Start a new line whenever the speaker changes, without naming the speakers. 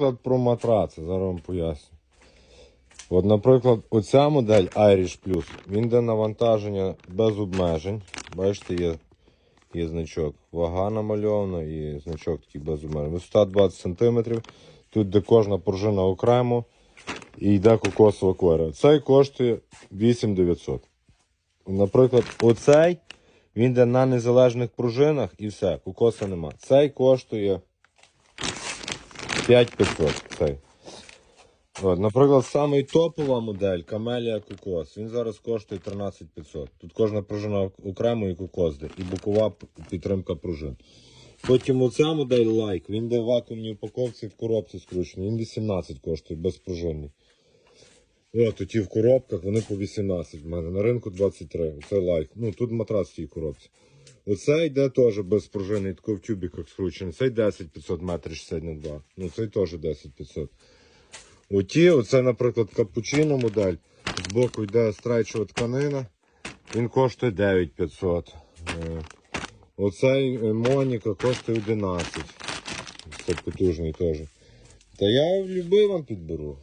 Наприклад, про матраци, зараз вам поясню. От, наприклад, оця модель Irish Plus, він де навантаження без обмежень. Бачите, є, є значок. Вага намальована і значок такий без обмежень. Висота 20 см. Тут де кожна пружина окремо і йде кокосова кора. Цей коштує 8900. Наприклад, оцей він йде на незалежних пружинах і все, кокоса нема. Цей коштує 5500. Цей. От, наприклад, самий топова модель Камелія Кокос. Він зараз коштує 13500. Тут кожна пружина окремо і кокос де, і бокова підтримка пружин. Потім оця модель Like, він де в вакуумній упаковці в коробці скручений. Він 18 коштує безпружинний. От, оті в коробках, вони по 18 в мене. На ринку 23. Оце Like. Ну, тут матрас в цій коробці. Оце йде теж безпружинний, тако в тюбіках скручений. Цей 10500 метрів 60 на 2. Ну, цей теж 10500. Оті, оце, наприклад, капучино модель. Збоку йде страйчова тканина. Він коштує 9500. Е, Оцей е, Моніка коштує 11. Це потужний теж. Та я любий вам підберу.